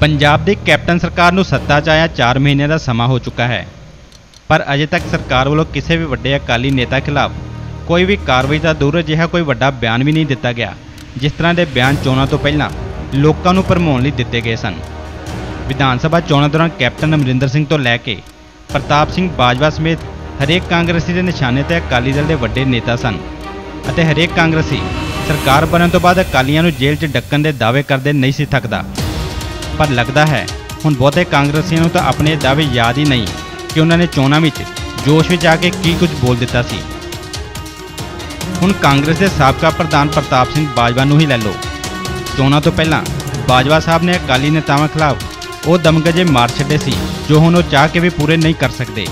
ਪੰਜਾਬ ਦੀ captain ਸਰਕਾਰ ਨੂੰ ਸੱਤਾ 'ਚ ਆਇਆ 4 ਮਹੀਨਿਆਂ ਦਾ ਸਮਾਂ ਹੋ ਚੁੱਕਾ ਹੈ। ਪਰ ਅਜੇ ਤੱਕ ਸਰਕਾਰ ਵੱਲੋਂ ਕਿਸੇ ਵੀ ਵੱਡੇ ਅਕਾਲੀ ਨੇਤਾ ਖਿਲਾਫ ਕੋਈ ਵੀ ਕਾਰਵਾਈ ਦਾ ਦੂਰ ਅਜਿਹਾ ਕੋਈ ਵੱਡਾ ਬਿਆਨ ਵੀ ਨਹੀਂ ਦਿੱਤਾ ਗਿਆ, ਜਿਸ ਤਰ੍ਹਾਂ ਦੇ ਬਿਆਨ ਚੋਣਾਂ ਤੋਂ ਪਹਿਲਾਂ ਲੋਕਾਂ ਨੂੰ ਭਰਮਾਉਣ ਲਈ ਦਿੱਤੇ ਗਏ ਸਨ। ਵਿਧਾਨ ਸਭਾ ਚੋਣਾਂ ਦੌਰਾਨ ਕੈਪਟਨ ਅਮਰਿੰਦਰ ਸਿੰਘ ਤੋਂ ਲੈ ਕੇ ਪ੍ਰਤਾਪ ਸਿੰਘ ਬਾਜਵਾ ਸਮੇਤ ਹਰੇਕ ਕਾਂਗਰਸੀ ਦੇ ਨਿਸ਼ਾਨੇ ਤੇ ਅਕਾਲੀ ਦਲ ਦੇ ਵੱਡੇ ਨੇਤਾ ਸਨ ਅਤੇ ਹਰੇਕ ਕਾਂਗਰਸੀ ਸਰਕਾਰ ਬਣਨ ਤੋਂ ਬਾਅਦ ਅਕਾਲੀਆਂ ਨੂੰ ਜੇਲ੍ਹ 'ਚ ਡੱਕਣ ਦੇ ਦਾਅਵੇ ਕਰਦੇ ਨਹੀਂ ਸੀ ਥੱਕਦਾ। ਪਰ ਲੱਗਦਾ ਹੈ, ਹੁਣ ਬਹੁਤੇ ਕਾਂਗਰਸੀਆਂ ਨੂੰ ਤਾਂ ਆਪਣੇ ਦਾਅਵੇ ਯਾਦ ਹੀ ਨਹੀਂ ਕਿ ਉਹਨਾਂ ਨੇ ਚੋਣਾਂ ਵਿੱਚ ਜੋਸ਼ ਵਿੱਚ ਆ ਕੇ ਕੀ ਕੁਝ ਬੋਲ ਦਿੱਤਾ ਸੀ। ਹੁਣ ਕਾਂਗਰਸ ਦੇ ਸਾਬਕਾ ਪ੍ਰਧਾਨ ਪ੍ਰਤਾਪ ਸਿੰਘ ਬਾਜਵਾ ਨੂੰ ਹੀ ਲੈ ਲਓ। ਚੋਣਾਂ ਤੋਂ ਪਹਿਲਾਂ ਬਾਜਵਾ ਸਾਹਿਬ ਨੇ ਅਕਾਲੀ ਨੇਤਾਵਾਂ ਖਿਲਾਫ ਉਹ ਦਮਗਜੇ ਮਾਰ ਛੱਡੇ ਸੀ, ਜੋ ਹੁਣ ਉਹ ਚਾਹ ਕੇ ਵੀ ਪੂਰੇ ਨਹੀਂ ਕਰ ਸਕਦੇ।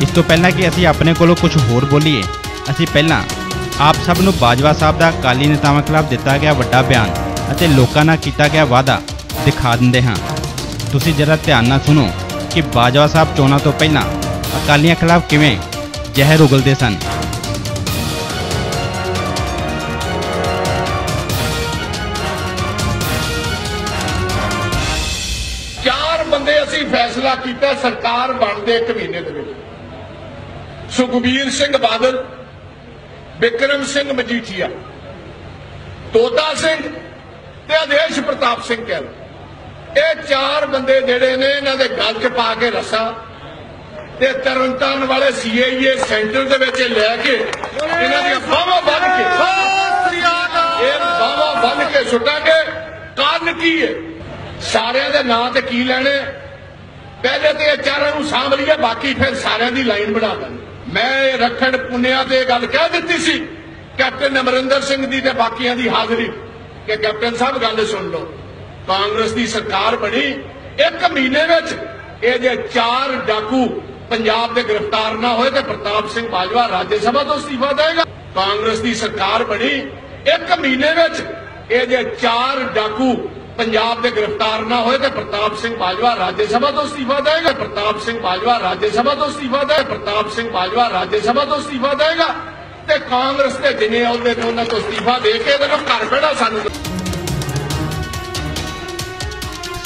ਇਸ ਤੋਂ ਪਹਿਲਾਂ ਕਿ ਅਸੀਂ ਆਪਣੇ ਕੋਲੋਂ ਕੁਝ ਹੋਰ ਬੋਲੀਏ, ਅਸੀਂ ਪਹਿਲਾਂ ਆਪ ਸਭ ਨੂੰ ਬਾਜਵਾ ਸਾਹਿਬ ਦਾ ਅਕਾਲੀ ਨੇਤਾਵਾਂ ਖਿਲਾਫ ਦਿੱਤਾ ਗਿਆ ਵੱਡਾ ਬਿਆਨ ਅਤੇ ਲੋਕਾਂ ਨਾਲ ਕੀਤਾ ਗਿਆ ਵਾਅਦਾ ਦਿਖਾ ਦਿੰਦੇ ਹਾਂ। ਤੁਸੀਂ ਜਰਾ ਧਿਆਨ ਨਾਲ ਸੁਣੋ ਕਿ ਬਾਜਵਾ ਸਾਹਿਬ ਚੋਣਾਂ ਤੋਂ ਪਹਿਲਾਂ ਅਕਾਲੀਆਂ ਖਿਲਾਫ ਕਿਵੇਂ ਜ਼ਹਿਰ ਉਗਲਦੇ ਸਨ। ਚਾਰ ਬੰਦੇ ਅਸੀਂ ਫੈਸਲਾ ਕੀਤਾ ਸਰਕਾਰ ਬਣਦੇ ਇੱਕ ਮਹੀਨੇ ਦੇ ਵਿੱਚ। ਸੁਖਬੀਰ ਸਿੰਘ ਬਾਦਲ, ਬਿਕਰਮ ਸਿੰਘ ਮਜੀਠੀਆ, ਤੋਤਾ ਸਿੰਘ ਤੇ ਆਦੇਸ਼ ਪ੍ਰਤਾਪ ਸਿੰਘ ਕਹਿ ਕਹਿਲ ਇਹ ਚਾਰ ਬੰਦੇ ਜਿਹੜੇ ਨੇ ਇਹਨਾਂ ਦੇ ਗਲ 'ਚ ਪਾ ਕੇ ਰੱਸਾ। ਤੇ ਤਰਨਤਾਰਨ ਵਾਲੇ ਸੀਆਈਏ ਸੈਂਟਰ ਦੇ ਵਿੱਚ ਲੈ ਕੇ ਇਹਨਾਂ ਦੀਆਂ ਬਾਹਾਂ ਬੰਨ ਕੇ ਇਹ ਬਾਹਾਂ ਬੰਨ ਕੇ ਸੁੱਟਾਂਗੇ ਕਾਰਨ ਕੀ ਹੈ? ਸਾਰਿਆਂ ਦੇ ਨਾਂ ਤੇ ਕੀ ਲੈਣੇ? ਪਹਿਲੇ ਤੇ ਇਹ ਚਾਰਾਂ ਨੂੰ ਸਾਂਭ ਲਈਏ ਬਾਕੀ ਫਿਰ ਸਾਰਿਆਂ ਦੀ ਲਾਈਨ ਬਣਾ ਦਾਂਗੇ ਮੈਂ ਇਹ ਰੱਖਣ ਪੁੰਨਿਆ ਤੇ ਗੱਲ ਕਹਿ ਦਿੱਤੀ ਸੀ ਕੈਪਟਨ ਅਮਰਿੰਦਰ ਸਿੰਘ ਦੀ ਤੇ ਬਾਕੀਆਂ ਦੀ ਹਾਜ਼ਰੀ। ਕਿ ਕੈਪਟਨ ਸਾਹਿਬ ਗੱਲ ਸੁਣ ਲਓ। ਕਾਂਗਰਸ ਦੀ ਸਰਕਾਰ ਬਣੀ, ਇੱਕ ਮਹੀਨੇ ਵਿੱਚ ਇਹ ਜੇ ਚਾਰ ਡਾਕੂ ਪੰਜਾਬ ਦੇ ਗ੍ਰਿਫਤਾਰ ਨਾ ਹੋਏ ਤੇ ਪ੍ਰਤਾਪ ਸਿੰਘ ਬਾਜਵਾ ਰਾਜ ਸਭਾ ਤੋਂ ਅਸਤੀਫਾ ਦੇਗਾ ਕਾਂਗਰਸ ਦੀ ਸਰਕਾਰ ਬਣੀ, ਇੱਕ ਮਹੀਨੇ ਵਿੱਚ ਇਹ ਚਾਰ ਡਾਕੂ ਪੰਜਾਬ ਦੇ ਗ੍ਰਿਫਤਾਰ ਨਾ ਹੋਏ ਤੇ ਪ੍ਰਤਾਪ ਸਿੰਘ ਬਾਜਵਾ ਰਾਜ ਸਭਾ ਤੋਂ ਅਸਤੀਫਾ ਦੇਗਾ ਪ੍ਰਤਾਪ ਸਿੰਘ ਬਾਜਵਾ ਰਾਜ ਸਭਾ ਤੋਂ ਅਸਤੀਫਾ ਦੇ, ਪ੍ਰਤਾਪ ਸਿੰਘ ਬਾਜਵਾ ਰਾਜ ਸਭਾ ਤੋਂ ਅਸਤੀਫਾ ਦੇਗਾ ਤੇ ਕਾਂਗਰਸ ਦੇ ਜਿੰਨੇ ਅਹੁਦੇ ਨੇ, ਉਹਨਾਂ ਤੋਂ ਅਸਤੀਫਾ ਦੇ ਕੇ ਇਹਨਾਂ ਨੂੰ ਘਰ ਬੈਠਾ ਸਾਨੂੰ।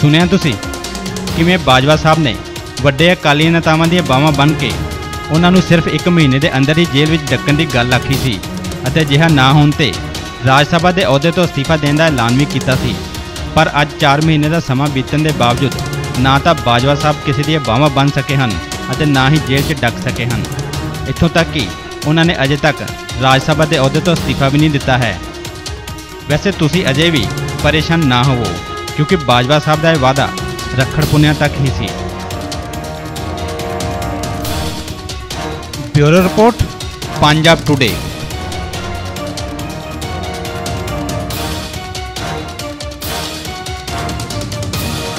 ਸੁਣਿਆ ਤੁਸੀਂ? ਕਿਵੇਂ ਬਾਜਵਾ ਸਾਹਿਬ ਨੇ ਵੱਡੇ ਅਕਾਲੀ ਨੇਤਾਵਾਂ ਦੀਆਂ ਬਾਹਾਂ ਬੰਨ੍ਹ ਕੇ ਉਹਨਾਂ ਨੂੰ ਸਿਰਫ 1 ਮਹੀਨੇ ਦੇ ਅੰਦਰ ਹੀ ਜੇਲ੍ਹ ਵਿੱਚ ਡੱਕਣ ਦੀ ਗੱਲ ਆਖੀ ਸੀ ਅਤੇ ਅਜਿਹਾ ਨਾ ਹੋਣ ਤੇ ਰਾਜ ਸਭਾ ਦੇ ਅਹੁਦੇ ਤੋਂ ਅਸਤੀਫਾ ਦੇਣ ਦਾ ਐਲਾਨ ਵੀ ਕੀਤਾ ਸੀ। ਪਰ ਅੱਜ 4 ਮਹੀਨੇ ਦਾ ਸਮਾਂ ਬੀਤਣ ਦੇ ਬਾਵਜੂਦ ਨਾ ਤਾਂ ਬਾਜਵਾ ਸਾਹਿਬ ਕਿਸੇ ਦੀਆਂ ਬਾਹਾਂ ਬੰਨ ਸਕੇ ਹਨ ਅਤੇ ਨਾ ਹੀ ਜੇਲ੍ਹ 'ਚ ਡੱਕ ਸਕੇ ਹਨ। ਇੱਥੋਂ ਤੱਕ ਕਿ ਉਹਨਾਂ ਨੇ ਅਜੇ ਤੱਕ ਰਾਜ ਸਭਾ ਦੇ ਅਹੁਦੇ ਤੋਂ ਅਸਤੀਫਾ ਵੀ ਨਹੀਂ ਦਿੱਤਾ ਹੈ। ਵੈਸੇ ਤੁਸੀਂ ਅਜੇ ਵੀ ਪਰੇਸ਼ਾਨ ਨਾ ਹੋਵੋ। ਕਿਉਂਕਿ ਬਾਜਵਾ ਸਾਹਿਬ ਦਾ ਇਹ ਵਾਅਦਾ ਰੱਖੜ ਪੁੰਨਿਆ ਤੱਕ ਹੀ ਸੀ। Bureau report, Punjab Today